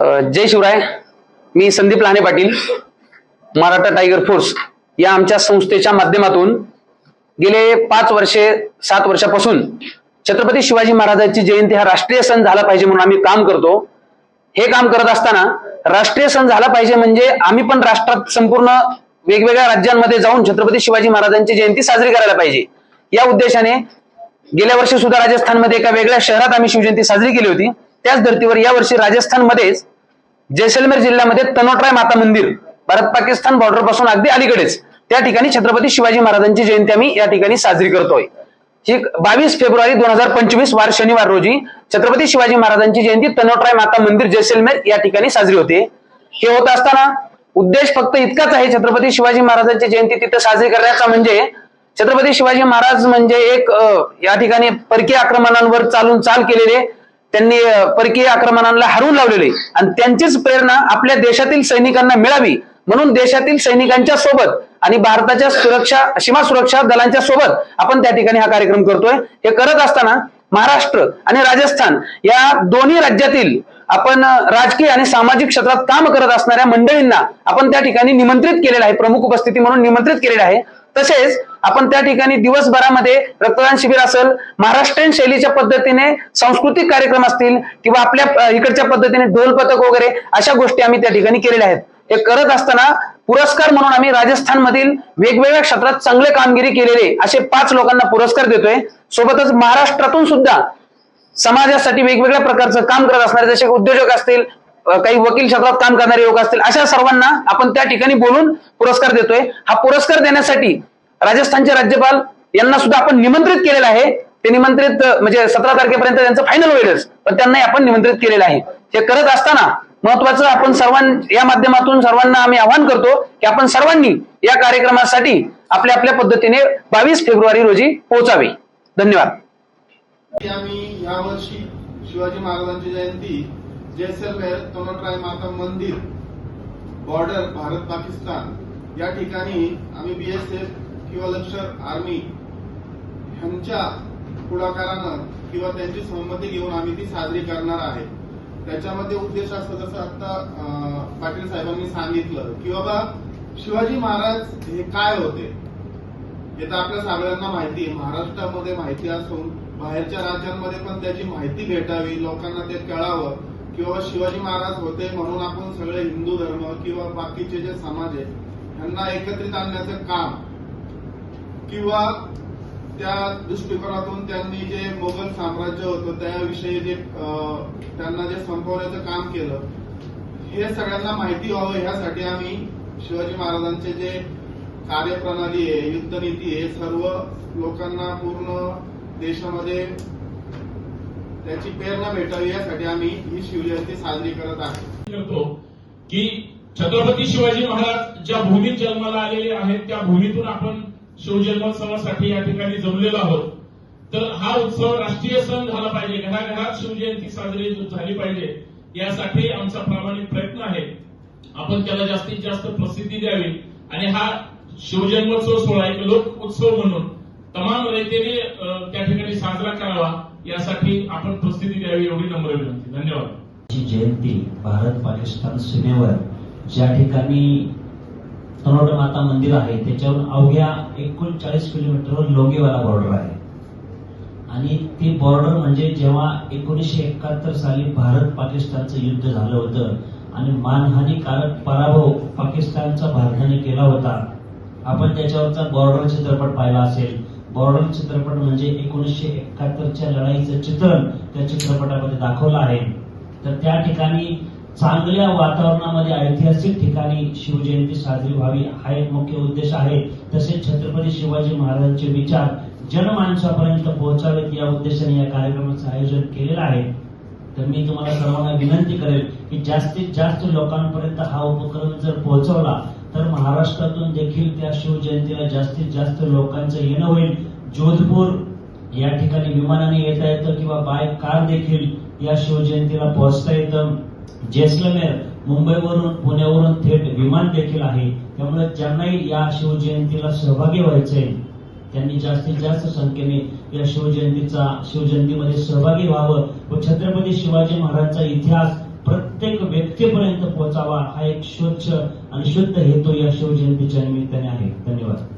जय शिवराय. मी Sandeep Lahane Patil Maratha tiger force या आमच्या संस्थेच्या माध्यमातून गेले पाच वर्षे सात वर्षापासून छत्रपती शिवाजी महाराजांची जयंती हा राष्ट्रीय सण झाला पाहिजे म्हणून आम्ही काम करतो. हे काम करत असताना राष्ट्रीय सण झाला पाहिजे म्हणजे आम्ही पण राष्ट्रात संपूर्ण वेगवेगळ्या राज्यांमध्ये जाऊन छत्रपती शिवाजी महाराजांची जयंती साजरी करायला पाहिजे. या उद्देशाने गेल्या वर्षी सुद्धा राजस्थानमध्ये एका वेगळ्या शहरात आम्ही शिवजयंती साजरी केली होती. त्याच धर्तीवर यावर्षी राजस्थानमध्येच जैसलमेर जिल्ह्यामध्ये तनोटराय माता मंदिर भारत पाकिस्तान बॉर्डरपासून अगदी अलीकडेच त्या ठिकाणी छत्रपती शिवाजी महाराजांची जयंती आम्ही या ठिकाणी साजरी करतोय. ही बावीस फेब्रुवारी दोन हजार पंचवीस वार शनिवार रोजी छत्रपती शिवाजी महाराजांची जयंती तनोटराय माता मंदिर जैसलमेर या ठिकाणी साजरी होते. हे होत असताना उद्देश फक्त इतकाच आहे छत्रपती शिवाजी महाराजांची जयंती तिथे साजरी करण्याचा म्हणजे छत्रपती शिवाजी महाराज म्हणजे एक या ठिकाणी परकीय आक्रमणांवर चालून चाल केलेले त्यांनी परकीय आक्रमणांना हरवून लावलेले. आणि त्यांचीच प्रेरणा आपल्या देशातील सैनिकांना मिळावी. म्हणून देशातील सैनिकांच्या सोबत आणि भारताच्या सुरक्षा सीमा सुरक्षा दलांच्या सोबत आपण त्या ठिकाणी हा कार्यक्रम करतोय. हे करत असताना महाराष्ट्र आणि राजस्थान या दोन्ही राज्यातील आपण राजकीय आणि सामाजिक क्षेत्रात काम करत असणाऱ्या मंडळींना आपण त्या ठिकाणी निमंत्रित केलेलं आहे. प्रमुख उपस्थिती म्हणून निमंत्रित केलेलं आहे. तसेच आपण त्या ठिकाणी दिवसभरामध्ये रक्तदान शिबिर असेल महाराष्ट्रीयन शैलीच्या पद्धतीने सांस्कृतिक कार्यक्रम असतील किंवा आपल्या इकडच्या पद्धतीने ढोल पथक वगैरे अशा गोष्टी आम्ही त्या ठिकाणी केलेल्या आहेत. हे करत असताना पुरस्कार म्हणून आम्ही राजस्थानमधील वेगवेगळ्या क्षेत्रात चांगले कामगिरी केलेले असे पाच लोकांना पुरस्कार देतोय. सोबतच महाराष्ट्रातून सुद्धा समाजासाठी वेगवेगळ्या प्रकारचं काम करत असणारे जसे उद्योजक असतील काही वकील क्षेत्रात काम करणारे लोक असतील अशा सर्वांना आपण त्या ठिकाणी बोलून पुरस्कार देतोय. हा पुरस्कार देण्यासाठी राजस्थानचे राज्यपाल यांना सुद्धा आपण निमंत्रित केलेलं आहे. ते निमंत्रित म्हणजे सतरा तारखेपर्यंत त्यांचं फायनल होईलच पण त्यांनाही आपण निमंत्रित केलेलं आहे. हे करत असताना महत्वाचं आपण सर्वां या माध्यमातून सर्वांना आम्ही आवाहन करतो की आपण सर्वांनी या कार्यक्रमासाठी आपल्या आपल्या पद्धतीने बावीस फेब्रुवारी रोजी पोहोचावे. धन्यवाद. आम्ही यावर्षी शिवाजी महाराजांची जयंती जैसलमेर तोनटराय माता मंदिर बॉर्डर भारत पाकिस्तान. या ठिकाणी आम्ही बीएसएफ किंवा लष्कर आर्मी ह्यांच्या पुढाकारानं किंवा त्यांची संमती घेऊन आम्ही ती साजरी करणार आहे. त्याच्यामध्ये उद्देश असतो जसं आता पाटील साहेबांनी सांगितलं की बाबा शिवाजी महाराज हे काय होते? हे तर आपल्या सगळ्यांना माहिती आहे. महाराष्ट्रामध्ये माहिती असून बाहेरच्या राज्यांमध्ये पण त्याची माहिती भेटावी लोकांना ते कळावं. किंवा शिवाजी महाराज होते म्हणून आपण सगळे हिंदू धर्म किंवा बाकीचे जे समाज आहे यांना एकत्रित आणण्याचं काम किंवा त्या दृष्टिकोनातून त्यांनी जे मोगल साम्राज्य होतं त्याविषयी जे त्यांना जे संपवण्याचं काम केलं हे सगळ्यांना माहिती व्हावं. ह्यासाठी आम्ही शिवाजी महाराजांचे जे कार्यप्रणाली आहे युद्धनीती आहे सर्व लोकांना पूर्ण देशामध्ये त्याची प्रेरणा भेटावी यासाठी आम्ही ही शिवजयंती साजरी करत आहे की छत्रपती शिवाजी महाराज ज्या भूमीत जन्माला आलेले आहेत त्या भूमीतून आपण शिवजन्मोत्सवासाठी या ठिकाणी जमलेलो आहोत. तर हा उत्सव राष्ट्रीय सण झाला पाहिजे घराघरात शिवजयंती साजरी झाली पाहिजे यासाठी आमचा प्रामाणिक प्रयत्न आहे. आपण त्याला जास्तीत जास्त प्रसिद्धी द्यावी. आणि हा शिवजन्मोत्सव सोहळा एक लोक उत्सव म्हणून तमाम रीतीने त्या ठिकाणी साजरा करावा. यासाठी आपण प्रसिद्धी द्यावी एवढी नम्र विनंती. धन्यवाद. जयंती भारत पाकिस्तान सीमेवर ज्या ठिकाणी तनोड माता मंदिर आहे त्याच्यावर अवघ्या एकोणचाळीस किलोमीटरवर लोंगेवाला बॉर्डर आहे. आणि ती बॉर्डर म्हणजे जेव्हा एकोणीसशे एकाहत्तर साली भारत पाकिस्तानचं युद्ध झालं होतं आणि मानहानीकारक पराभव पाकिस्तानचा भारताने केला होता आपण त्याच्यावरचा बॉर्डर चित्रपट पाहिला असेल. बॉर्डर चित्रपट म्हणजे एकोणीसशे एकाहत्तरच्या लढाईचं चित्रण त्या चित्रपटामध्ये दाखवलं आहे. तर त्या ठिकाणी चांगल्या वातावरणामध्ये ऐतिहासिक ठिकाणी शिवजयंती साजरी व्हावी हा एक मुख्य उद्देश आहे. तसेच छत्रपती शिवाजी महाराजांचे विचार जनमानसापर्यंत पोहोचावेत या उद्देशाने या कार्यक्रमाचं आयोजन केलेलं आहे. तर मी तुम्हाला सर्वांना विनंती करेल की जास्तीत जास्त लोकांपर्यंत हा उपक्रम जर पोहोचवला तर महाराष्ट्रातून देखील त्या शिवजयंतीला जास्तीत जास्त लोकांचं येणं होईल. जोधपूर या ठिकाणी विमानाने येता येतं किंवा बाय कार देखील या शिवजयंतीला पोहोचता येतं. जैसलमेर मुंबईवरून पुण्यावरून थेट विमान देखील आहे. त्यामुळे ज्यांनाही या शिवजयंतीला सहभागी व्हायचंय त्यांनी जास्तीत जास्त संख्येने या शिवजयंतीचा शिवजयंतीमध्ये सहभागी व्हावं व छत्रपती शिवाजी महाराजांचा इतिहास प्रत्येक व्यक्तीपर्यंत पोहोचावा हा एक स्वच्छ आणि शुद्ध हेतू या शिवजयंतीच्या निमित्ताने आहे. धन्यवाद.